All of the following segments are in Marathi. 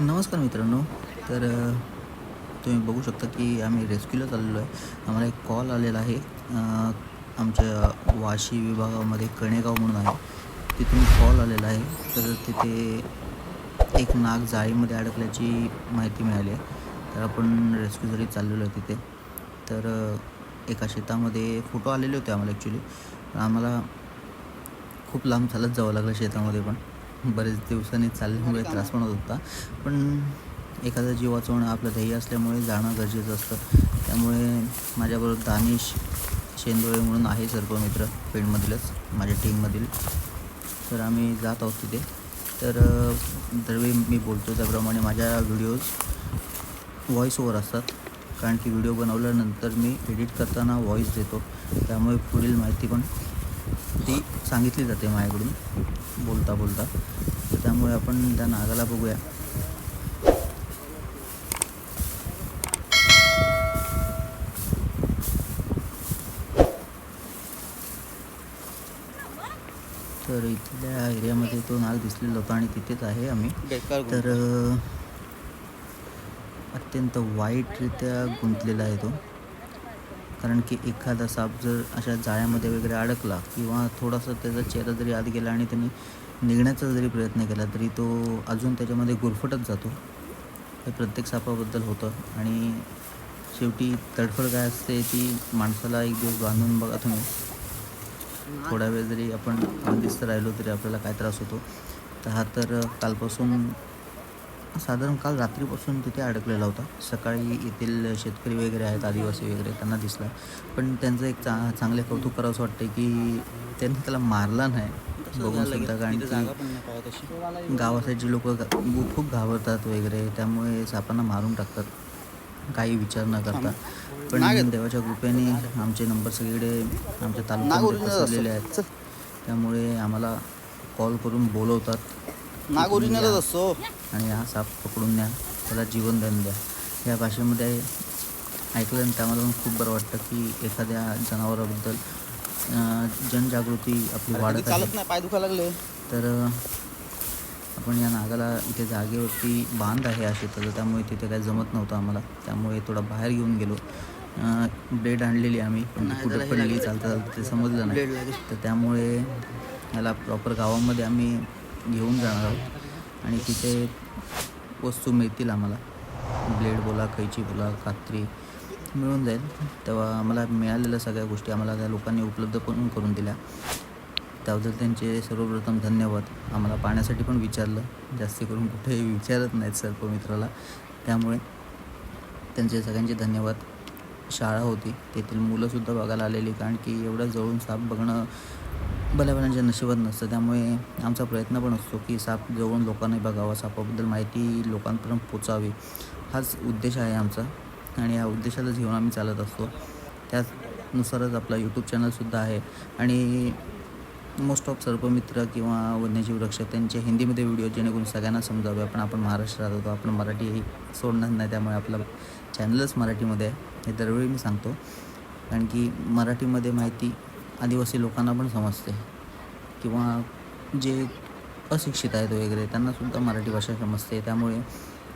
नमस्कार मित्रांनो. तर तुम्ही बघू शकता की आम्ही रेस्क्यूला चाललेलो आहे. आम्हाला एक कॉल आलेला आहे. आमच्या वाशी विभागामध्ये कणेगाव म्हणून आहे. तिथून कॉल आलेला आहे. तर तिथे एक नाग जाळीमध्ये अडकल्याची माहिती मिळाली आहे. तर आपण रेस्क्यूसाठी चाललेलो आहे तिथे तर एका शेतामध्ये फोटो आलेले होते आम्हाला ॲक्च्युली पण आम्हाला खूप लांब चालत जावं लागलं शेतामध्ये पण. बरेच दिवसांनी चालल्यामुळे त्रास पण होत होता. पण एखादा जीव वाचवणं आपलं ध्येय असल्यामुळे जाणं गरजेचं असतं. त्यामुळे माझ्याबरोबर दानिश शेंदोळे म्हणून आहे सर्पमित्र पेणमधीलच माझ्या टीममधील तर आम्ही जात आहोत तिथे. तर दरवेळी मी बोलतो त्याप्रमाणे माझ्या व्हिडिओज व्हॉईस ओव्हर असतात. कारण की व्हिडिओ बनवल्यानंतर मी एडिट करताना व्हॉईस देतो. त्यामुळे पुढील माहिती पण ती सांगितली जाते माझ्याकडून. बोलता बोलता. तर त्यामुळे आपण त्या नागाला बघूया. तर इथल्या एरियामध्ये तो नाग दिसलेला होता आणि तिथेच आहे आम्ही. तर अत्यंत वाईटरित्या गुंतलेला आहे तो. कारण की एखादा साप जर अशा जाळ्यामध्ये वगैरे अडकला किंवा थोडासा त्याचा चेहरा जरी आत गेला आणि त्यांनी निघण्याचा जरी प्रयत्न केला तरी तो अजून त्याच्यामध्ये गुरफटत जातो. हे प्रत्येक सापाबद्दल होतं आणि शेवटी तडफड काय असते ती माणसाला एक दिवस बांधून बघा तुम्ही. थोडा वेळ जरी आपण बंदिस्त राहिलो तरी आपल्याला काय त्रास होतो. तर हा तर कालपासून साधारण काल रात्रीपासून तिथे अडकलेला होता. सकाळी येथील शेतकरी वगैरे आहेत आदिवासी वगैरे त्यांना दिसला पण त्यांचं एक चा चांगले कौतुक करावंसं वाटतं की त्यांनी त्याला मारला नाही. बघून सुद्धा कारण की गावासाईडची लोक खूप घाबरतात वगैरे त्यामुळे सापांना मारून टाकतात. काही विचार न करता. पण देवाच्या कृपेने आमचे नंबर सगळीकडे आमच्या तालुक्यामध्ये आहेत. त्यामुळे आम्हाला कॉल करून बोलवतात. नाग ओरिजिनलच असतो आणि हा साप पकडून द्या. त्याला जीवनदान द्या. या भाषेमध्ये ऐकलं आणि त्यामध्ये पण खूप बरं वाटतं की एखाद्या जनावराबद्दल जनजागृती आपली वाढत आहे चालत नाही पाय दुखा लागले. तर आपण या नागाला इथे जागेवरती बांध आहे या शेताचं. त्यामुळे तिथे काय जमत नव्हतं आम्हाला. त्यामुळे थोडा बाहेर घेऊन गेलो. ब्लेड आणलेली आम्ही पण कुठं पडली चालता चालता ते समजलं नाही. तर त्यामुळे याला प्रॉपर गावामध्ये आम्ही घेऊन जाणार आहोत. आणि तिथे वस्तू मिळतील आम्हाला. ब्लेड बोला कैची बोला कात्री मिळून जाईल. तेव्हा आम्हाला मिळालेल्या सगळ्या गोष्टी आम्हाला त्या लोकांनी उपलब्ध पण करून दिल्या. त्याबद्दल त्यांचे सर्वप्रथम धन्यवाद. आम्हाला पाण्यासाठी पण विचारलं. जास्ती करून कुठेही विचारत नाहीत सर्व मित्राला. त्यामुळे त्यांचे सगळ्यांचे धन्यवाद. शाळा होती. तेथील मुलंसुद्धा बघायला आलेली. कारण की एवढं जवळून साप बघणं भल्याभल्यांच्या नशिबात नसतं. त्यामुळे आमचा प्रयत्न पण असतो की साप जवळून लोकांनी बघावा. सापाबद्दल माहिती लोकांपर्यंत पोचावी. हाच उद्देश आहे आमचा. आणि या उद्देशालाच घेऊन आम्ही चालत असतो. त्यानुसारच आपला यूट्यूब चॅनलसुद्धा आहे. आणि मोस्ट ऑफ सर्पमित्र किंवा वन्यजीव रक्षक त्यांचे हिंदीमध्ये व्हिडिओ जेणेकरून सगळ्यांना समजावे. आपण आपण महाराष्ट्रात होतो आपण मराठी सोडणार नाही. त्यामुळे आपला चॅनलच मराठीमध्ये आहे. हे दरवेळी मी सांगतो. कारण की मराठीमध्ये माहिती आदिवासी लोकांना पण समजते. किंवा जे अशिक्षित आहेत वगैरे त्यांनासुद्धा मराठी भाषा समजते. त्यामुळे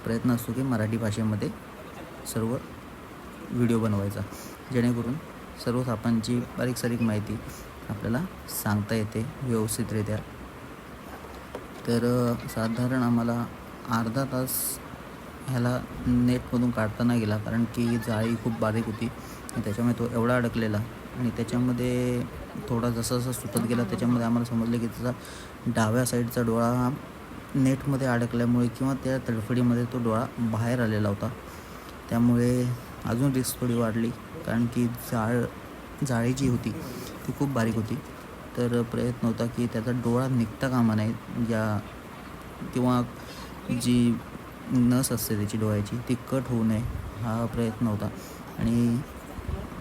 प्रयत्न असतो की मराठी भाषेमध्ये सर्व व्हिडिओ बनवायचा. जेणेकरून सर्व सापांची बारीक सारीक माहिती आपल्याला सांगता येते व्यवस्थितरित्या. तर साधारण आम्हाला अर्धा तास ह्याला नेटमधून काढता नाही गेला. कारण की जाळी खूप बारीक होती. त्याच्यामुळे तो एवढा अडकलेला आणि त्याच्यामध्ये थोडा जसा जसा सुटत गेला त्याच्यामध्ये आम्हाला समजलं की त्याचा डाव्या साईडचा डोळा हा नेटमध्ये अडकल्यामुळे किंवा त्या तडफडीमध्ये तो डोळा बाहेर आलेला होता. त्यामुळे अजून रिस्क थोडी वाढली कारण की जाळ जाळी जी होती ती खूप बारीक होती. तर प्रयत्न होता की त्याचा डोळा निघता कामा नये या किंवा जी नस असते त्याची डोळ्याची ती कट होऊ नये हा प्रयत्न होता. आणि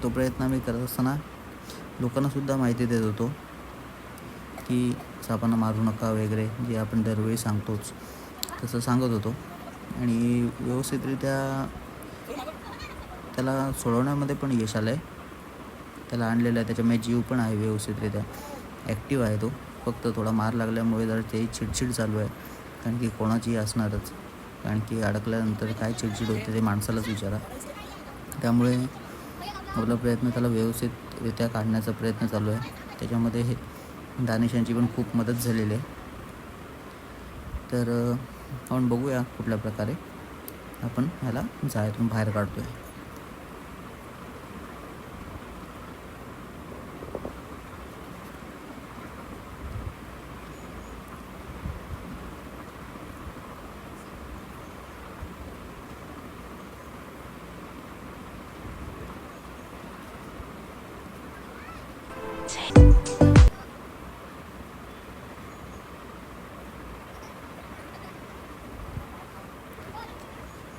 तो प्रयत्न आम्ही करत असताना लोकांनासुद्धा माहिती देत होतो की सापांना मारू नका वगैरे जे आपण दरवेळी सांगतोच तसं सांगत होतो. आणि व्यवस्थितरित्या त्याला सोडवण्यामध्ये पण यश आलं आहे त्याला आणलेलं आहे त्याच्यामुळे जीव पण आहे व्यवस्थितरित्या. ॲक्टिव्ह आहे तो. फक्त थोडा मार लागल्यामुळे जरा ते चिडचिड चालू आहे. कारण की कोणाची असणारच. कारण की अडकल्यानंतर काय चिडचिड होते ते माणसालाच विचारा. त्यामुळे आपला प्रयत्न त्याला व्यवस्थितरित्या काढण्याचा प्रयत्न चालू आहे. त्याच्यामध्ये हे दानिशांची पण खूप मदत झालेली आहे. तर आपण बघूया कुठल्या प्रकारे आपण ह्याला जाळ्यातून बाहेर काढतो आहे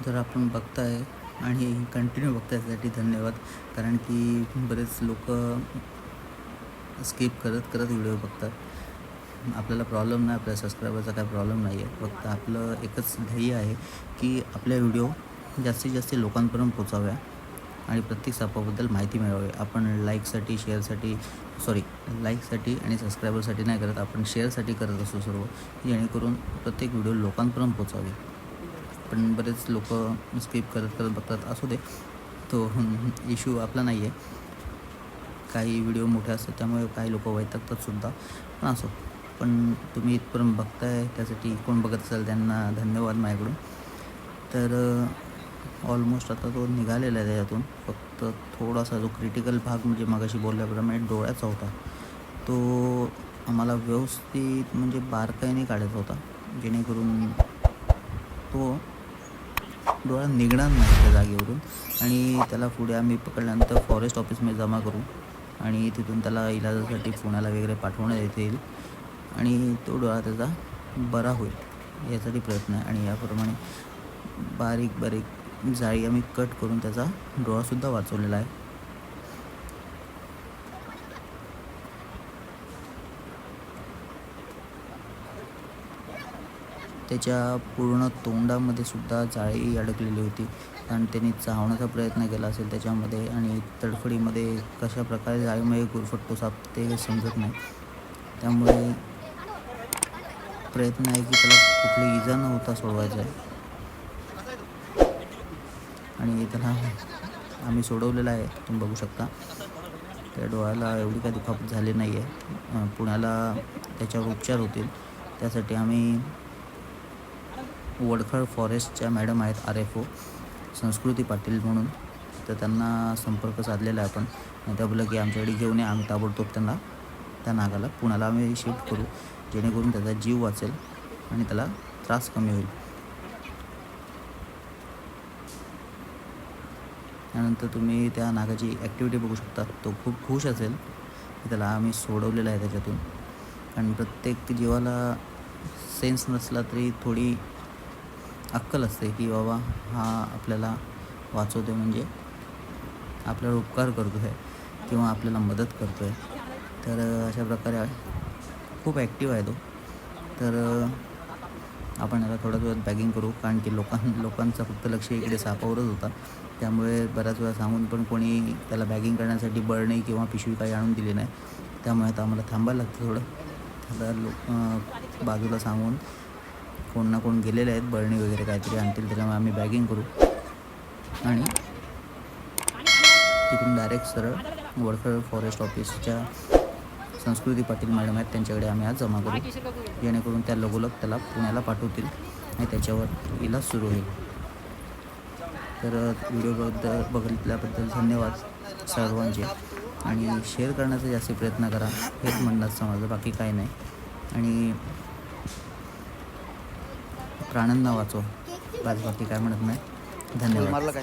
जर आपण बघताय आणि कंटिन्यू बघताय यासाठी धन्यवाद. कारण की बरेच लोक स्किप करत करत व्हिडिओ बघतात. आपल्याला प्रॉब्लेम नाही आपल्या सबस्क्रायबरचा काय प्रॉब्लेम नाही आहे फक्त आपलं एकच ध्येय आहे की आपल्या व्हिडिओ जास्तीत जास्त लोकांपर्यंत पोचाव्या आणि प्रत्येक सापाबद्दल माहिती मिळावी. आपण लाईकसाठी शेअरसाठी सॉरी लाईकसाठी आणि सबस्क्रायबरसाठी नाही करत. आपण शेअरसाठी करत असतो सर्व जेणेकरून प्रत्येक व्हिडिओ लोकांपर्यंत पोचावी पण बरेच लोक स्किप करत करत बघतात असू दे. तो इश्यू आपला नाही आहे काही व्हिडिओ मोठे असतात त्यामुळे काही लोक वैतागतातसुद्धा पण असो. पण तुम्ही इथपर्यंत बघताय त्यासाठी कोण बघत असाल त्यांना धन्यवाद माझ्याकडून. तर ऑलमोस्ट आता तो निघालेला आहे त्याच्यातून. फक्त थोडासा जो क्रिटिकल भाग म्हणजे मगाशी बोलल्याप्रमाणे डोळ्याचा होता. तो आम्हाला व्यवस्थित म्हणजे बारकाईने काढायचा होता. जेणेकरून तो डोळा निघणार नाही त्या जागेवरून. आणि त्याला पुढे आम्ही पकडल्यानंतर फॉरेस्ट ऑफिसमध्ये जमा करू. आणि तिथून त्याला इलाजासाठी पुण्याला वगैरे पाठवण्यात येतील आणि तो डोळा त्याचा बरा होईल यासाठी प्रयत्न आहे. आणि याप्रमाणे बारीक बारीक जाळी आम्ही कट करून त्याचा डोळासुद्धा वाचवलेला आहे. त्याच्या पूर्ण तोंडामध्ये सुद्धा जाळी अडकलेली होती. आणि त्यांनी चावण्याचा प्रयत्न केला असेल त्याच्यामध्ये आणि तडफडीमध्ये कशा प्रकारे जाळीमध्ये गुरफटतो साप ते समजत नाही. त्यामुळे प्रयत्न आहे की त्याला कुठली इजा न होता सोडवायचा आहे. आणि त्याला आम्ही सोडवलेला आहे तुम्ही बघू शकता. त्या डोळ्याला एवढी काही दुखापत झाली नाही आहे पुण्याला त्याच्यावर उपचार होतील. त्यासाठी आम्ही वडखळ फॉरेस्टच्या मॅडम आहेत R F O Sanskruti Patil म्हणून. तर त्यांना संपर्क साधलेला आहे आपण. त्या बोललं की आमच्याकडे घेऊन या आम्ही ताबडतोब त्यांना त्या नागाला पुण्याला आम्ही शिफ्ट करू. जेणेकरून त्याचा जीव वाचेल आणि त्याला त्रास कमी होईल. त्यानंतर तुम्ही त्या नागाची ॲक्टिव्हिटी बघू शकता. तो खूप खुश असेल. त्याला आम्ही सोडवलेला आहे त्याच्यातून. कारण प्रत्येक जीवाला सेन्स नसला तरी थोडी अक्कल असते की बाबा हा आपल्याला वाचवतो म्हणजे आपल्याला उपकार करतो आहे किंवा आपल्याला मदत करतो आहे तर अशा प्रकारे खूप ॲक्टिव्ह आहे तो. तर आपण याला थोड्याच वेळात बॅगिंग करू. कारण की लोकां लोकांचा फक्त लक्ष इकडे सापावरच होता. त्यामुळे बऱ्याच वेळा सांगून पण कोणी त्याला बॅगिंग करण्यासाठी बळणी किंवा पिशवी काही आणून दिली नाही. त्यामुळे आता आम्हाला थांबायला लागतं थोडं. आता लो बाजूला सांगून कोण ना कोण गेलेले आहेत. बळणी वगैरे काहीतरी आणतील त्याच्यामुळे आम्ही बॅगिंग करू. आणि तिथून डायरेक्ट सरळ वडखळ फॉरेस्ट ऑफिसच्या संस्कृती पाटील मॅडम आहेत त्यांच्याकडे आम्ही आज जमा करू. जेणेकरून त्या लगोलग त्याला पुण्याला पाठवतील आणि त्याच्यावर इलाज सुरू होईल. तर व्हिडिओबद्दल बघितल्याबद्दल धन्यवाद सर्वांचे. आणि शेअर करण्याचा जास्त प्रयत्न करा हेच म्हणणार समाज माझं बाकी काही नाही. आणि प्राण्यांना वाचवा. बस बाकी काय म्हणत नाही. धन्यवाद.